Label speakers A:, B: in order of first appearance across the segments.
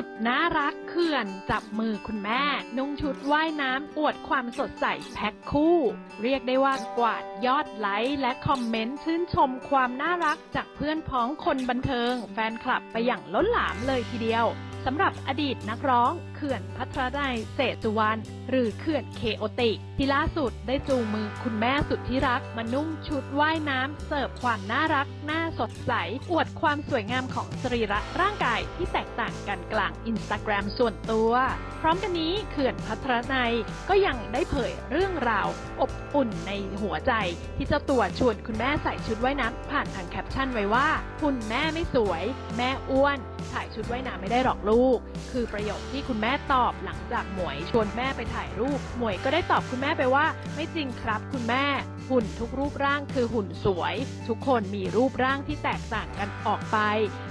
A: สุดน่ารักเขื่อนจับมือคุณแม่ นุ่งชุดว่ายน้ำอวดความสดใสแพ็คคู่ เรียกได้ว่ากวาดยอดไลค์และคอมเมนต์ชื่นชมความน่ารักจากเพื่อนพ้องคนบันเทิง แฟนคลับไปอย่างล้นหลามเลยทีเดียว สำหรับอดีตนักร้องเขื่อนพัทรนัยเศษสุวรรณหรือเขื่อนเคโอติกที่ล่าสุดได้จูงมือคุณแม่สุดที่รัก มานุ่งชุดว่ายน้ำเสิร์ฟความน่ารักน่าสดใส อวดความสวยงามของสรีระร่างกายที่แตกต่างกันกลางอินสตาแกรมส่วนตัว พร้อมกันนี้เขื่อนพัทรนัยก็ยังได้เผยเรื่องราว อบอุ่นในหัวใจ ที่เจ้าตัวชวนคุณแม่ใส่ชุดว่ายน้ำผ่านทางแคปชั่นไว้ว่า คุณแม่ไม่สวย แม่อ้วน ถ่ายชุดว่ายน้ำไม่ได้หรอกลูก คือประโยคที่คุณแม่ตอบหลังจากหมวยชวนแม่ไปถ่ายรูป หมวยก็ได้ตอบคุณแม่ไปว่า ไม่จริงครับคุณแม่ หุ่นทุกรูปร่างคือหุ่นสวย ทุกคนมีรูปร่างที่แตกต่างกันออกไป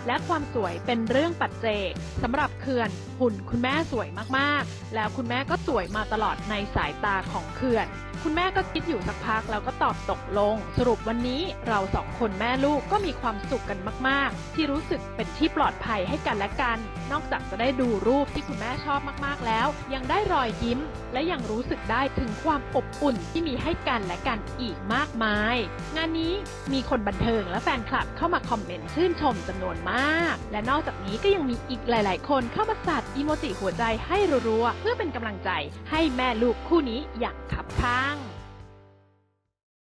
A: และความสวยเป็นเรื่องปัจเจกสำหรับเขื่อนหุ่นคุณแม่สวยมากๆ แล้วคุณแม่ก็สวยมาตลอดในสายตาของเขื่อน คุณแม่ก็คิดอยู่สักพักแล้วก็ตอบตกลง สรุปวันนี้เราสองคนแม่ลูกก็มีความสุขกันมาก ๆ ที่รู้สึกเป็นที่ปลอดภัยให้กันและกัน นอกจากจะได้ดูรูปที่คุณแม่ชอบมากๆแล้ว ยังได้รอยยิ้ม และยังรู้สึกได้ถึงความอบอุ่นที่มีให้กันและกันอีกมากมาย งานนี้มีคนบันเทิงและแฟนคลับเข้ามาคอมเมนต์ชื่นชมจำนวนมาก และนอกจากนี้ก็ยังมีอีกหลาย ๆ คนเข้ามาสัดอีโมจิหัวใจให้รัวๆเพื่อเป็นกำลังใจให้แม่ลูกคู่นี้อย่างคับข้าง